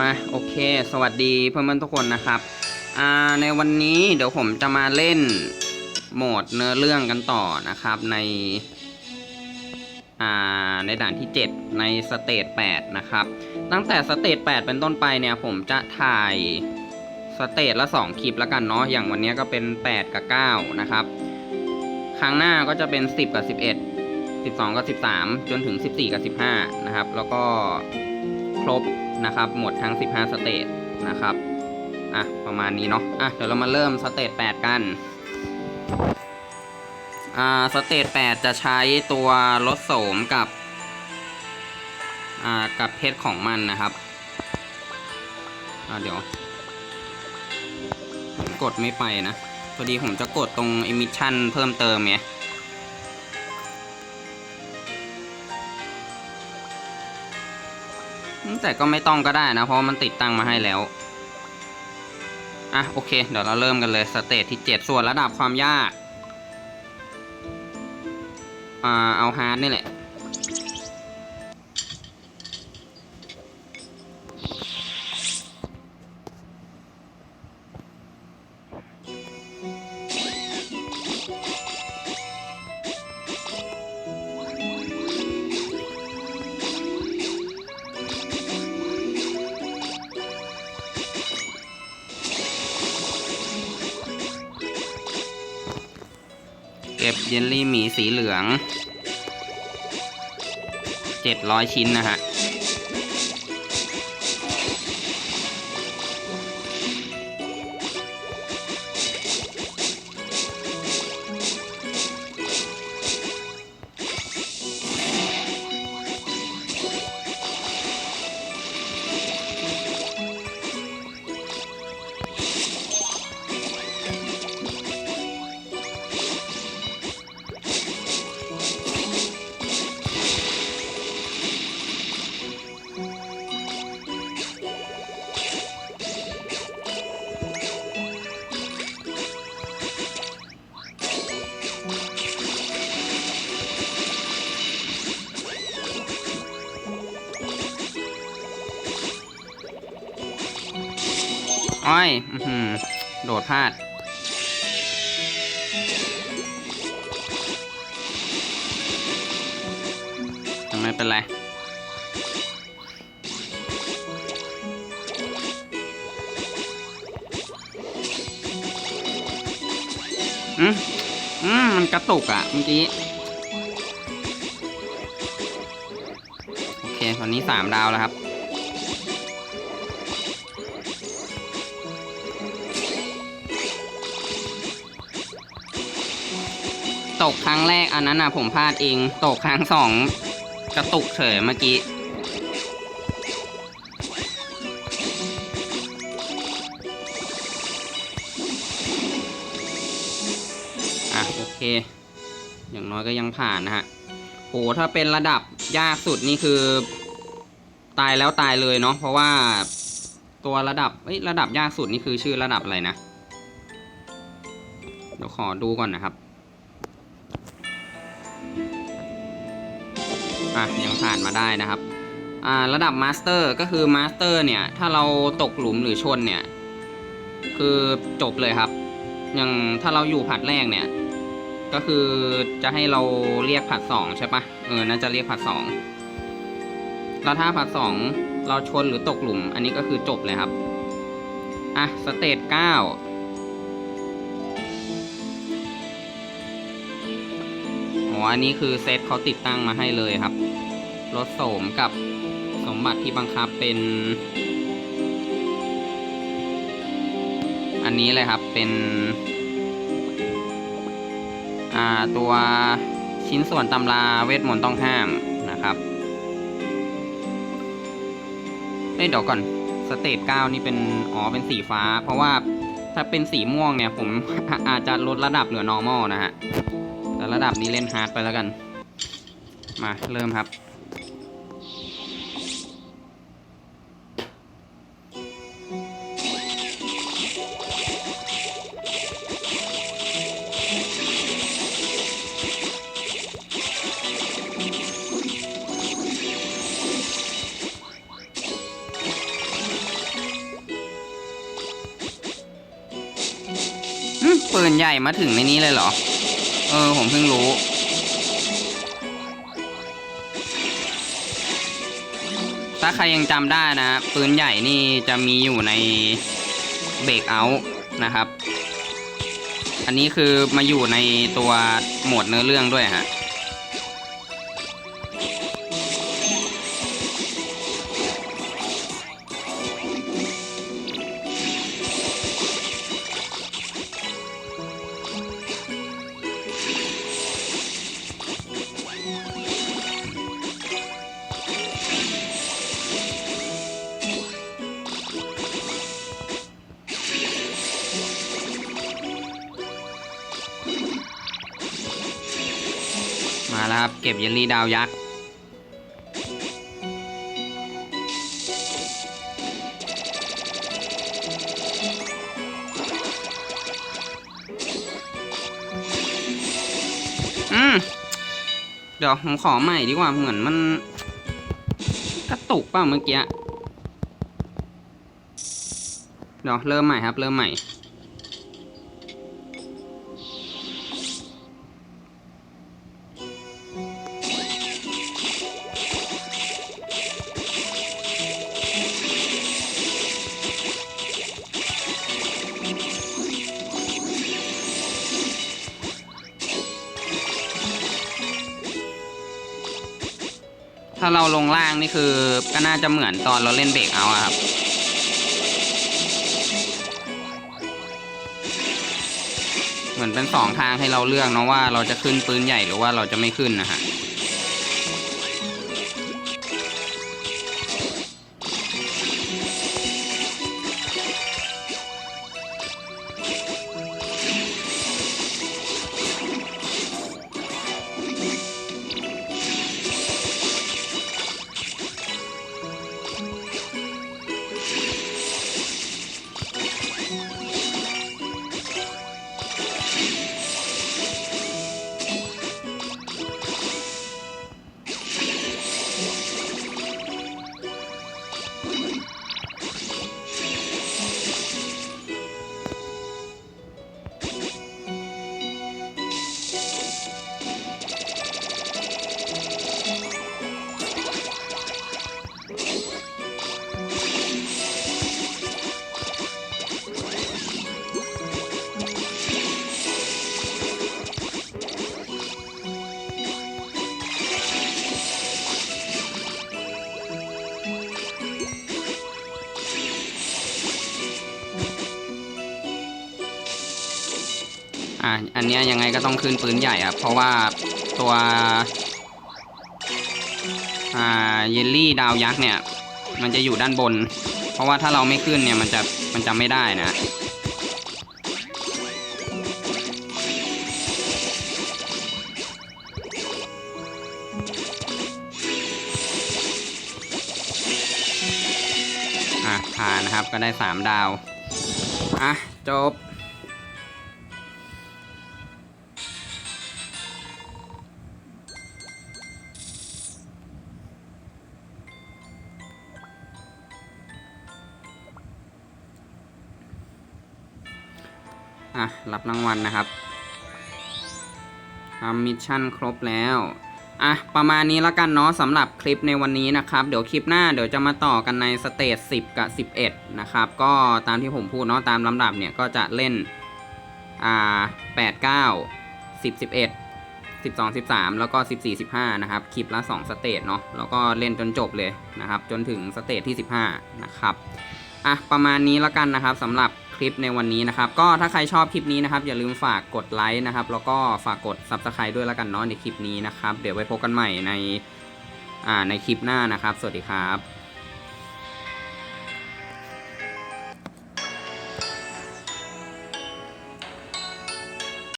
มาโอเค สวัสดีเพื่อนๆทุกคนนะครับในวันนี้เดี๋ยวผมจะมาเล่นโหมดเนื้อเรื่องกันต่อนะครับในในด่านที่ 7 ในสเตจ8นะครับ ตั้งแต่สเตจ8เป็นต้นไปเนี่ยผมจะถ่ายสเตจละ 2 คลิปแล้วกันเนาะอย่างวันนี้ก็เป็น 8 กับ 9 นะครับ ครั้งหน้าก็จะเป็น 10 กับ 11 12 กับ 13 จนถึง 14 กับ 15 นะครับ แล้วก็ ครบนะครับ หมดทั้ง 15 สเตจนะครับ อะ ประมาณนี้เนาะ อะ เดี๋ยวเรามาเริ่มสเตจ8 กัน อ่า สเตจ8จะใช้ตัวรถโสมกับ อ่า กับเพชรของมันนะครับ อ่าเดี๋ยวกดไม่ไปนะ พอดีผมจะกดตรง emission เพิ่มเติมไง แต่ก็ไม่ต้องก็ได้นะ เพราะมันติดตั้งมาให้แล้ว อะโอเค เดี๋ยวเราเริ่มกันเลยสเตจที่ 7 ส่วนระดับความยาก อ่าเอาฮาร์ดนี่แหละ ก็บเยลลี่หมีสีเหลือง 700 ชิ้นนะฮะ อ้อยโดดพลาด ไม่เป็นไรอืมอืมมันกระตุกอะเมื่อกี้ โอเควันนี้สามดาวแล้วครับ ตกครั้งแรกอันนั้นนะผมพลาดเอง ตกครั้งสองกระตุกเฉยเมื่อกี้ อะโอเค อย่างน้อยก็ยังผ่านนะฮะโหถ้าเป็นระดับยากสุดนี่คือ ตายแล้วตายเลยเนาะเพราะว่าตัวระดับเอ้ยระดับยากสุดนี่คือชื่อระดับอะไรนะเดี๋ยวขอดูก่อนนะครับ อะยังผ่านมาได้นะครับอ่าระดับมาสเตอร์ก็คือมาสเตอร์เนี่ย ถ้าเราตกหลุมหรือชนเนี่ย คือจบเลยครับ อย่างถ้าเราอยู่ผัดแรกเนี่ย ก็คือจะให้เราเรียกผัดสองใช่ปะเออน่าจะเรียกผัดสองแล้วถ้าผัดสองเราชนหรือตกหลุม อันนี้ก็คือจบเลยครับ อะสเตจเก้า อ๋ออันนี้คือเซตเขาติดตั้งมาให้เลยครับ รถโสมกับสมบัติที่บังคับเป็น อันนี้เลยครับเป็น อ่าตัวชิ้นส่วนตำราเวทมนต์ต้องห้ามนะครับเอ้ยเดี๋ยวก่อนสเตจเก้านี่เป็นอ๋อเป็นสีฟ้า เพราะว่าถ้าเป็นสีม่วงเนี่ยผมอาจจะลดระดับเหลือ normal นะฮะ ระดับนี้เล่นฮาร์ดไปแล้วกัน มาเริ่มครับ ปืนใหญ่มาถึงในนี้เลยเหรอ เออ ผมเพิ่งรู้ ถ้าใครยังจำได้นะ ปืนใหญ่นี่จะมีอยู่ในเบรกเอาท์นะครับ อันนี้คือมาอยู่ในตัวโหมดเนื้อเรื่องด้วยฮะ ครับ เก็บเยลลี่ดาวยักษ์อืมเดี๋ยวผมขอใหม่ดีกว่าเหมือนมัน กระตุกเปล่าเมื่อกี้ เดี๋ยวเริ่มใหม่ครับ เริ่มใหม่ ถ้าเราลงล่างนี่คือก็น่าจะเหมือนตอนเราเล่นเบรกเอาครับ เหมือนเป็นสองทางให้เราเลือกเนาะว่าเราจะขึ้นปืนใหญ่หรือว่าเราจะไม่ขึ้นนะฮะ อะอันนี้ยังไงก็ต้องขึ้นปืนใหญ่ครับเพราะว่าตัวอ่าเยลลี่ดาวยักษ์เนี่ย มันจะอยู่ด้านบน เพราะว่าถ้าเราไม่ขึ้นเนี่ยมันจะมันจะไม่ได้นะอะผ่านนะครับก็ได้สามดาว อะ จบ อะ รับรางวัลนะครับทำมิชชั่นครบแล้ว อะ ประมาณนี้ล้วกันเนาะสำหรับคลิปในวันนี้นะครับ เดี๋ยวคลิปหน้าเดี๋ยวจะมาต่อกันในสเตจ10 กับ 11 นะครับ ก็ตามที่ผมพูดเนาะตามลำดับเนี่ยก็จะเล่น อ่า 8 9 10 11 12 13 แล้วก็ 14 15 นะครับ คลิปละ 2 สเตจเนาะแล้วก็เล่นจนจบเลยนะครับ จนถึงสเตจที่ 15 นะครับ อะ ประมาณนี้ล้วกันนะครับสำหรับ คลิปในวันนี้นะครับ ก็ถ้าใครชอบคลิปนี้นะครับ อย่าลืมฝากกดไลค์นะครับ แล้วก็ฝากกด Subscribe ด้วยแล้วกันเนาะในคลิปนี้นะครับ เดี๋ยวไว้พบกันใหม่ในอ่าในคลิปหน้านะครับ สวัสดีครับ